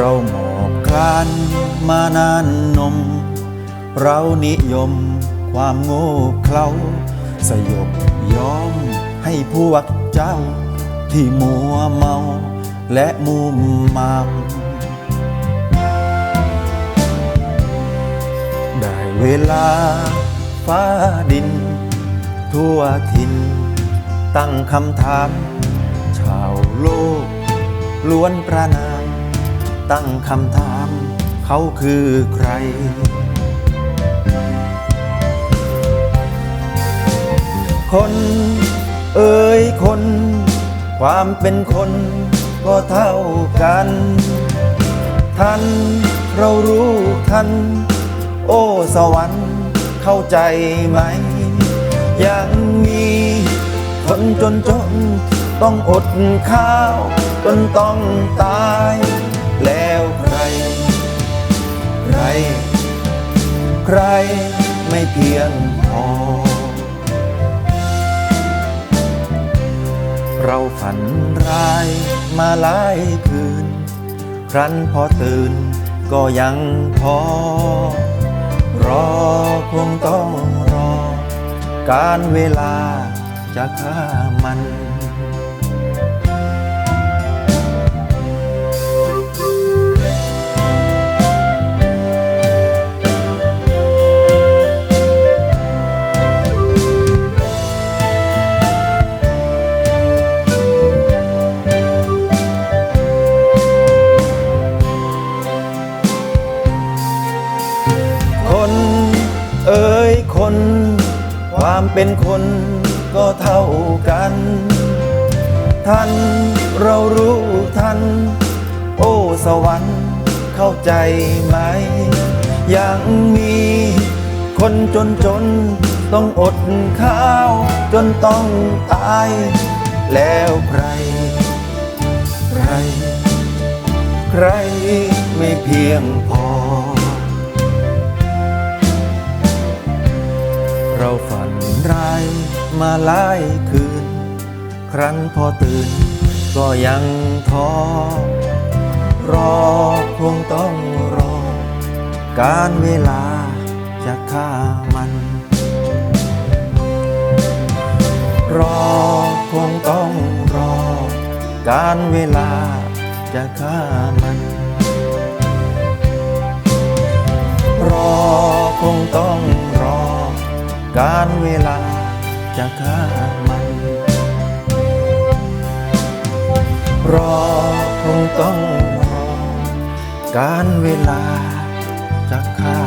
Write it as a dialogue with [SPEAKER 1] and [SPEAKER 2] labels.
[SPEAKER 1] เราหมอกคลานมานนนม เรานิยมความโง่เขลาสยบยอมให้พวกเจ้า ที่มัวเมาและมุมมามได้เวลาฟ้าดิน ทั่วถิ่นตั้งคำถาม ชาวโลกล้วนประนาม ตั้งคำถาม เขาคือใคร คนเอ่ยคน ความเป็นคนก็เท่ากันท่านเรารู้ท่านโอ้สวรรค์เข้าใจไหม ยังมีคนจนจนต้องอดข้าว จนต้องตาย แล้วใคร ใคร ใครไม่เพียงพอ เราฝันร้ายมาหลายคืน ครั้นพอตื่นก็ยังท้อรอคงต้องรอ การเวลาจะฆ่ามันคน น ความเป็นคนก็เท่ากัน ท่านเรารู้ท่าน โอ้สวรรค์เข้าใจไหม ยังมีคนจนจนต้องอดข้าว จนต้องตาย แล้วใคร ใคร ใครไม่เพียงพอ มาหลายคืน ครั้นพอตื่น ก็ยังท้อ รอคงต้องรอ การเวลาจะฆ่ามัน รอคงต้องรอ การเวลาจะฆ่ามัน รอคงต้องรอ การเวลา จะฆ่ามัน รอคงต้องรอ การเวลาจะฆ่า